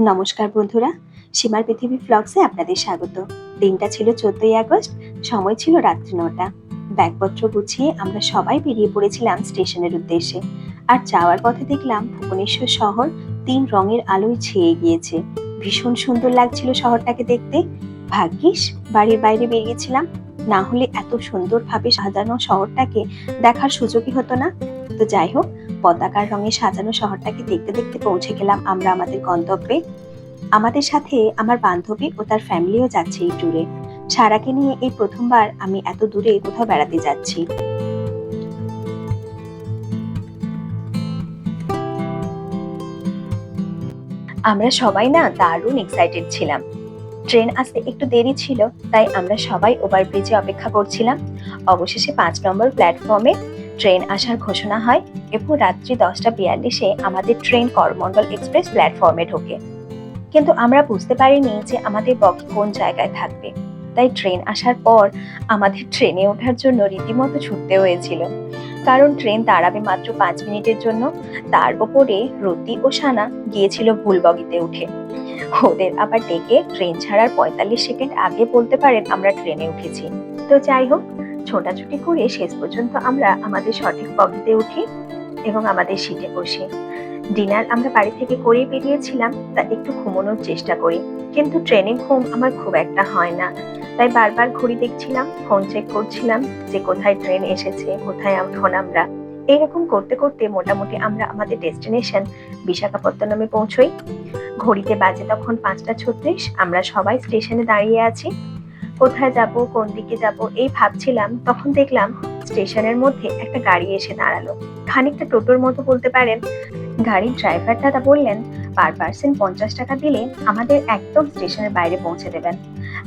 নমস্কার বন্ধুরা, সীমার পৃথিবী ফ্লগসে আপনাদের স্বাগত। দিনটা ছিল চোদ্দই আগস্ট, সময় ছিল রাত্রি নটা। ব্যাগপত্র গুছিয়ে আমরা সবাই বেরিয়ে পড়েছিলাম স্টেশনের উদ্দেশ্যে। আর যাওয়ার পথে দেখলাম ভুবনেশ্বর শহর তিন রঙের আলোয় ছেয়ে গিয়েছে। ভীষণ সুন্দর লাগছিল শহরটাকে দেখতে। ভাগ্যিস, বাড়ির বাইরে বেরিয়েছিলাম। না হলে এত সুন্দরভাবে সাজানো শহরটাকে দেখার সুযোগই হতো না। তো যাই হোক পতাকার রঙে সাজানো শহরটাকে দেখতে দেখতে পৌঁছে গেলাম আমরা আমাদের গন্তব্যে। আমাদের সাথে আমার বান্ধবী ও তার ফ্যামিলিও যাচ্ছে এই ট্যুরে সারাকে নিয়ে এই প্রথমবার আমি এত দূরে কোথাও বেড়াতে যাচ্ছি। আমরা সবাই না দারুণ এক্সাইটেড ছিলাম। ট্রেন আসতে একটু দেরি ছিল, তাই আমরা সবাই ওভারব্রিজে অপেক্ষা করছিলাম। অবশেষে পাঁচ নম্বর প্ল্যাটফর্মে ট্রেন আসার ঘোষণা হয় এবং রাত্রি দশটা বিয়াল্লিশে আমাদের ট্রেন করমণ্ডল এক্সপ্রেস প্ল্যাটফর্মে ঢোকে। কিন্তু আমরা বুঝতে পারিনি যে আমাদের বগি কোন জায়গায় থাকবে। তাই ট্রেন আসার পর আমাদের ট্রেনে ওঠার জন্য রীতিমতো ছুটতে হয়েছিল। কারণ ট্রেন দাঁড়াবে মাত্র পাঁচ মিনিটের জন্য। তার ওপরে রতি ও সানা গিয়েছিল ভুল বগিতে উঠে। ওদের আবার ডেকে ট্রেন ছাড়ার পঁয়তাল্লিশ সেকেন্ড আগে বলতে পারেন আমরা ট্রেনে উঠেছি। তো যাই হোক ছোটাছুটি করে শেষ পর্যন্ত আমরা আমাদের সঠিক বগিতে উঠি এবং আমাদের সিটে বসি। ডিনার আমরা বাড়ি থেকে করেই বেরিয়েছিলাম, তা একটু ঘুমানোর চেষ্টা করি। কিন্তু ট্রেনে ঘুম আমার খুব একটা হয় না। তাই বারবার ঘড়ি দেখছিলাম ফোন চেক করছিলাম যে কোথায় ট্রেন এসেছে, কোথায় এখন আমরা। এইরকম করতে করতে মোটামুটি আমরা আমাদের ডেস্টিনেশন বিশাখাপত্তনমে পৌঁছই। ঘড়িতে বাজে তখন পাঁচটা ছত্রিশ, আমরা সবাই স্টেশনে দাঁড়িয়ে আছি। কোথায় যাব, কোন দিকে যাব, এই ভাবছিলাম, তখন দেখলাম স্টেশনের মধ্যে একটা গাড়ি এসে দাঁড়াল। খানিকটা টোটোর মতো বলতে পারেন। গাড়ির ড্রাইভার দাদা বললেন, পার পার্সন পঞ্চাশ টাকা দিলে আমাদের একদম স্টেশনের বাইরে পৌঁছে দেবেন।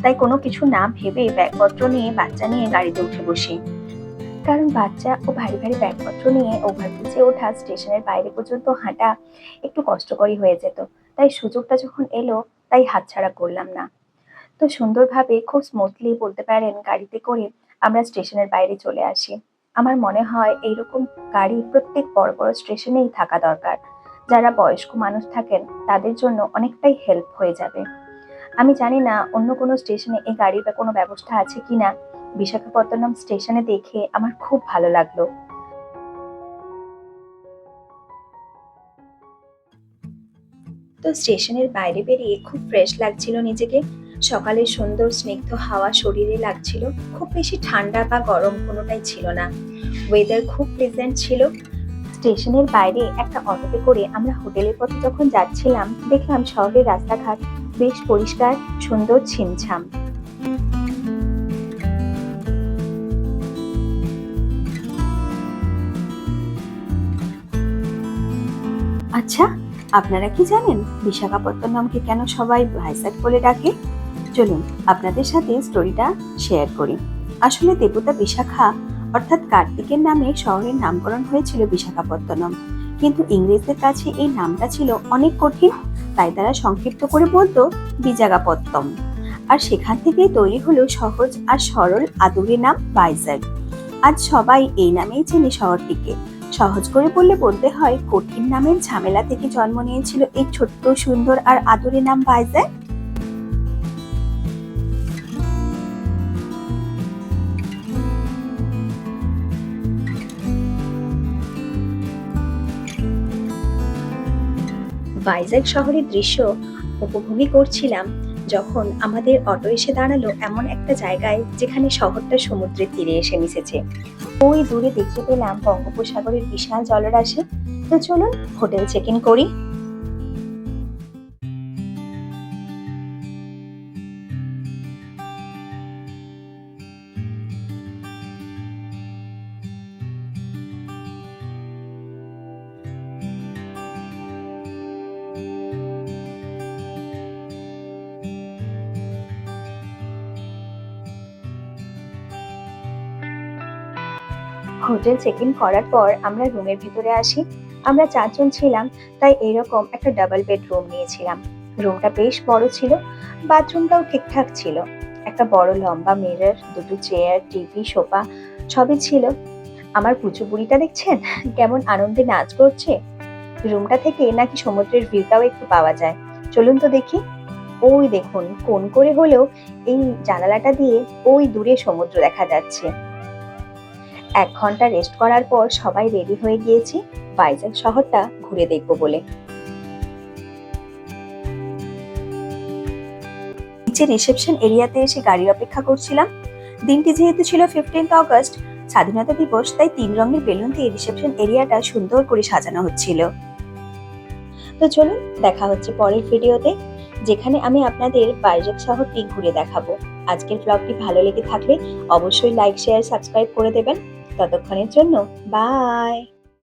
তাই কোনো কিছু না ভেবে ব্যাগপত্র নিয়ে বাচ্চা নিয়ে গাড়িতে উঠে বসি। কারণ বাচ্চা ও ভারী ভারী ব্যাগপত্র নিয়ে ওভারব্রিজে ওঠা, স্টেশনের বাইরে পর্যন্ত হাঁটা একটু কষ্টকরই হয়ে যেত। তাই সুযোগটা যখন এলো, তাই হাতছাড়া করলাম না। তো সুন্দরভাবে খুব স্মুথলি বলতে পারেন গাড়িতে করে আমরা স্টেশনের বাইরে চলে আসি। আমার মনে হয় এইরকম গাড়ি প্রত্যেক বড় বড় স্টেশনেই থাকা দরকার। যারা বয়স্ক মানুষ থাকেন, তাদের জন্য অনেকটাই হেল্প হয়ে যাবে। আমি জানি না অন্য কোনো স্টেশনে এই গাড়ির বা কোনো ব্যবস্থা আছে কিনা। বিশাখাপত্তনম স্টেশনে দেখে আমার খুব ভালো লাগল। তো স্টেশনের বাইরে বেরিয়ে খুব ফ্রেশ লাগছিল নিজেকে। সকালের সুন্দর স্নিগ্ধ হাওয়া শরীরে লাগছিল, খুব বেশি ঠান্ডা বা গরম কোনোটাই ছিল না। ওয়েদার খুব প্লেজেন্ট ছিল। স্টেশনের বাইরে একটা অটোতে করে আমরা হোটেলের পথে যখন যাচ্ছিলাম, দেখলাম শহরের রাস্তাঘাট বেশ পরিষ্কার, সুন্দর, ছিমছাম। আচ্ছা আপনারা কি জানেন, বিশাখাপত্তনমকে কেন সবাই ভাইসাক বলে ডাকে? চলুন আপনাদের সাথে স্টোরিটা শেয়ার করি। আসলে দেবতা বিশাখা অর্থাৎ কার্তিকের নামে শহরের নামকরণ হয়েছিল বিশাখাপত্তনম। কিন্তু ইংরেজদের কাছে এই নামটা ছিল অনেক কঠিন, তাই তারা সংক্ষিপ্ত করে বলতো বিজাগাপত্তম। আর সেখান থেকেই তৈরি হলো সহজ আর সরল আদুরে নাম বাইজাগ। আজ সবাই এই নামেই চেনে শহরটিকে। সহজ করে বললে বলতে হয় কঠিন নামের ঝামেলা থেকে জন্ম নিয়েছিল এই ছোট্ট, সুন্দর আর আদুরে নাম বাইজাগ। ভাইজ্যাক শহরের দৃশ্য উপভোগই করছিলাম যখন আমাদের অটো এসে দাঁড়াল এমন একটা জায়গায় যেখানে শহরটা সমুদ্রের তীরে এসে মিশেছে। ওই দূরে দেখতে পেলাম বঙ্গোপসাগরের বিশাল জলরাশি। তো চলুন হোটেল চেক ইন করি। হোটেল চেক ইন করার পর আমরা রুমের ভিতরে আসি। আমরা চারজন ছিলাম, তাই এরকম একটা ডাবল বেড রুম নিয়েছিলাম। রুমটা বেশ বড় ছিল বাথরুমটাও ঠিকঠাক ছিল। একটা বড় লম্বা মিরর দুটো চেয়ার টিভি সোফা সবই ছিল। আমার পুচু বুড়িটা দেখছেন? কেমন আনন্দে নাচ করছে। রুমটা থেকে নাকি সমুদ্রের ভিউটাও একটু পাওয়া যায়। চলুন তো দেখি। ওই দেখুন, কোন করে হলেও এই জানালাটা দিয়ে ওই দূরে সমুদ্র দেখা যাচ্ছে। এক ঘণ্টা রেস্ট করার পর সবাই রেডি হয়ে গিয়েছি ভাইজ্যাক শহরটা ঘুরে দেখব বলে। নিচে রিসেপশন এরিয়াতে এসে গাড়ির অপেক্ষা করছিলাম। দিনটি যেহেতু ছিল ফিফটিন্থ অগস্ট স্বাধীনতা দিবস, তাই তিন রঙের বেলুন দিয়ে রিসেপশন এরিয়াটা সুন্দর করে সাজানো হচ্ছিল। তো চলুন, দেখা হচ্ছে পরের ভিডিওতে, যেখানে আমি আপনাদের বাইরেক শহরটি ঘুরে দেখাবো। আজকের ব্লগটি ভালো লেগে থাকলে অবশ্যই লাইক শেয়ার সাবস্ক্রাইব করে দেবেন। ততক্ষণের জন্য বাই